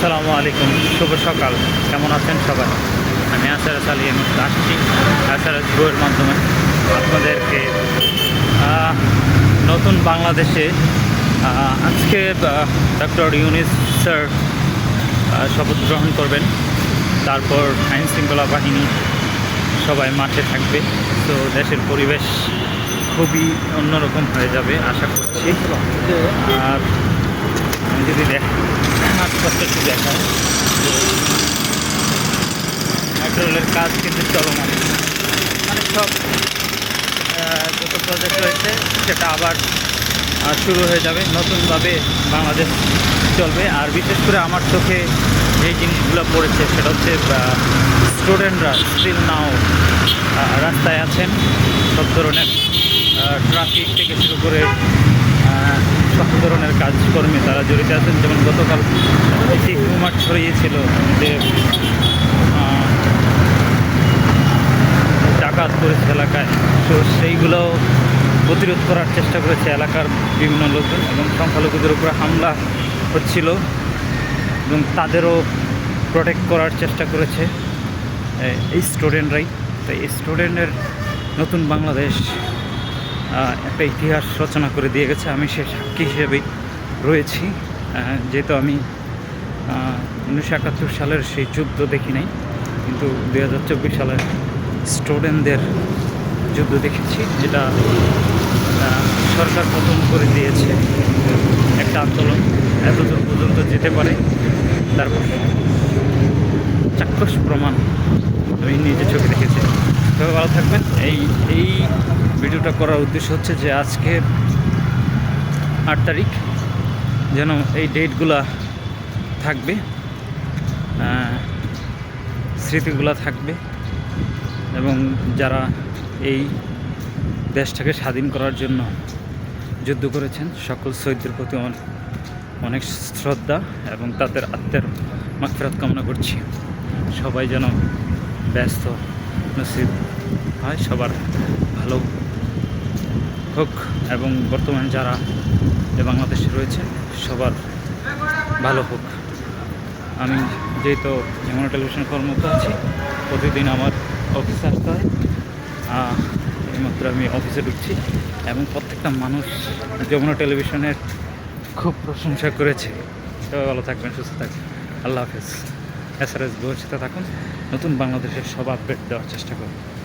আসসালামু আলাইকুম। শুভ সকাল। কেমন আছেন সবাই? আমি আসারাস আলী আমি আসছি আসারাস বইয়ের মাধ্যমে আপনাদেরকে নতুন বাংলাদেশে আজকে ডক্টর ইউনিস স্যার শপথ গ্রহণ করবেন। তারপর আইন শৃঙ্খলা বাহিনী সবাই মাঠে থাকবে। তো দেশের পরিবেশ খুবই অন্যরকম হয়ে যাবে, আশা করছি। আর আমি যদি দেখ আশপাশটা একটু দেখাই মেট্রো রেলের কাজ কিন্তু চলমান। মানে সব যত প্রজেক্ট রয়েছে, সেটা আবার শুরু হয়ে যাবে। নতুনভাবে বাংলাদেশ চলবে। আর বিশেষ করে আমার চোখে যে জিনিসগুলো পড়েছে, সেটা হচ্ছে স্টুডেন্টরা স্টিল নাও রাস্তায় আছেন। সব ধরনের ট্রাফিক থেকে শুরু করে সব ধরনের কাজকর্মে তারা জড়িত আছেন। যেমন গতকাল একটি হুমার ছড়িয়েছিল যে ডাকাত করেছে এলাকায়। তো সেইগুলো প্রতিরোধ করার চেষ্টা করেছে এলাকার বিভিন্ন লোকজন এবং সংখ্যালঘুদের উপরে হামলা হচ্ছিল এবং তাদেরও প্রোটেক্ট করার চেষ্টা করেছে এই স্টুডেন্টরাই তো এই স্টুডেন্টের নতুন বাংলাদেশ একটা ইতিহাস রচনা করে দিয়ে গেছে। আমি সে সাক্ষী হিসেবেই রয়েছি। যেহেতু আমি উনিশশো একাত্তর সালের সেই যুদ্ধ দেখি নাই, কিন্তু দু হাজার চব্বিশ সালের স্টুডেন্টদের যুদ্ধ দেখেছি, যেটা সরকার প্রথম করে দিয়েছে। একটা আন্দোলন এতদূর পর্যন্ত যেতে পারে, তারপর চাক্ষুষ প্রমাণ আমি নিজে চোখে দেখেছি। তবে ভালো থাকবেন। এই এই ভিডিওটা করার উদ্দেশ্য হচ্ছে যে আজকে আট তারিখ, যেন এই ডেটগুলা থাকবে স্মৃতিগুলা থাকবে, এবং যারা এই দেশটাকে স্বাধীন করার জন্য যুদ্ধ করেছেন, সকল শহীদদের প্রতি অনেক শ্রদ্ধা এবং তাদের আত্মের মাগফিরাত কামনা করছি। সবাই যেন ব্যস্ত নসিব হয়, সবার ভালো হোক এবং বর্তমানে যারা বাংলাদেশে রয়েছে, সবার ভালো হোক। আমি যেহেতু যমুনা টেলিভিশন কর্মরত আছি, প্রতিদিন আমার অফিসে আসতে হয়। এইমাত্র আমি অফিসে ঢুকছি এবং প্রত্যেকটা মানুষ যমুনা টেলিভিশনের খুব প্রশংসা করেছে। সবাই ভালো থাকবেন, সুস্থ থাকবেন। আল্লাহ হাফেজ। এস আর এস থাকুন। নতুন বাংলাদেশের সব আপডেট দেওয়ার চেষ্টা করুন।